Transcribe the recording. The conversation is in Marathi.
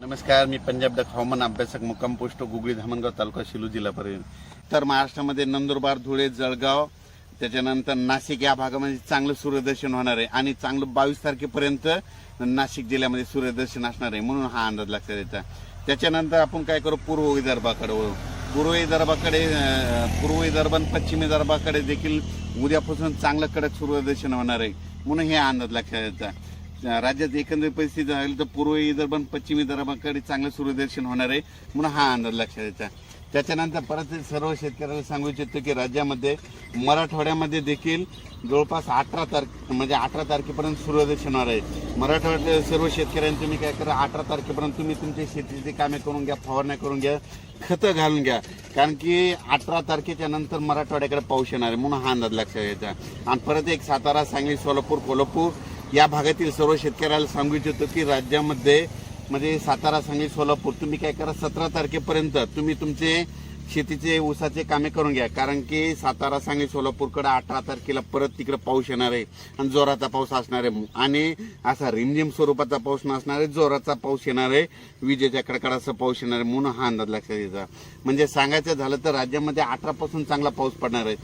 नमस्कार मी पंजाब डक हवामान अभ्यासक मुक्काम पोस्ट गुगळी धामणगाव तालुका शिलू जिल्हा परिषद तर महाराष्ट्रामध्ये नंदुरबार धुळे जळगाव त्याच्यानंतर नाशिक या भागामध्ये चांगलं सूर्यदर्शन होणार आहे आणि चांगलं बावीस तारखेपर्यंत नाशिक जिल्ह्यामध्ये सूर्यदर्शन असणार आहे म्हणून हा अंदाज लक्षात येतात त्याच्यानंतर आपण काय करू पूर्व विदर्भाकडे वळू. पूर्व विदर्भाकडे पूर्व विदर्भ आणि पश्चिम विदर्भाकडे देखील उद्यापासून चांगलं कडक सूर्यदर्शन होणार आहे म्हणून हे अंदाज लक्षात येतात राज्यात एकंदरीत परिस्थिती झाली तर पूर्व विदर्भ पश्चिम विदर्भाकडे चांगलं सूर्यदर्शन होणार आहे. म्हणून हा अंदाज लक्षात येतात त्याच्यानंतर परत सर्व शेतकऱ्याला सांगू इच्छितो की राज्यामध्ये मराठवाड्यामध्ये देखील जवळपास अठरा तारखे म्हणजे अठरा तारखेपर्यंत सूर्यदर्शन होणार आहे. मराठवाड्यात सर्व शेतकऱ्यांनी तुम्ही काय करा अठरा तारखेपर्यंत तुम्ही तुमच्या शेतीची कामे करून घ्या फवारण्या करून घ्या खतं घालून घ्या. कारण की अठरा तारखेच्या नंतर मराठवाड्याकडे पाऊस येणार आहे म्हणून हा अंदाज लक्षात घ्यायचा आणि परत एक सातारा सांगली सोलापूर कोल्हापूर या भागातील सर्व शेतकऱ्याला सांगू इच्छितो की राज्यामध्ये म्हणजे सातारा सांगली सोलापूर तुम्ही काय करा सतरा तारखेपर्यंत तुम्ही तुमचे शेतीचे ऊसाचे कामे करून घ्या. कारण की सातारा सांगली सोलापूरकडे अठरा तारखेला परत तिकडे पाऊस येणार आहे आणि जोराचा पाऊस असणार आहे. आणि असा रिमझिम स्वरूपाचा पाऊस नसणार आहे जोराचा पाऊस येणार आहे विजेच्या कडकडाचा पाऊस येणार आहे म्हणून हा अंदाज लक्षात यायचा म्हणजे सांगायचं झालं तर राज्यामध्ये अठरापासून चांगला पाऊस पडणार आहे.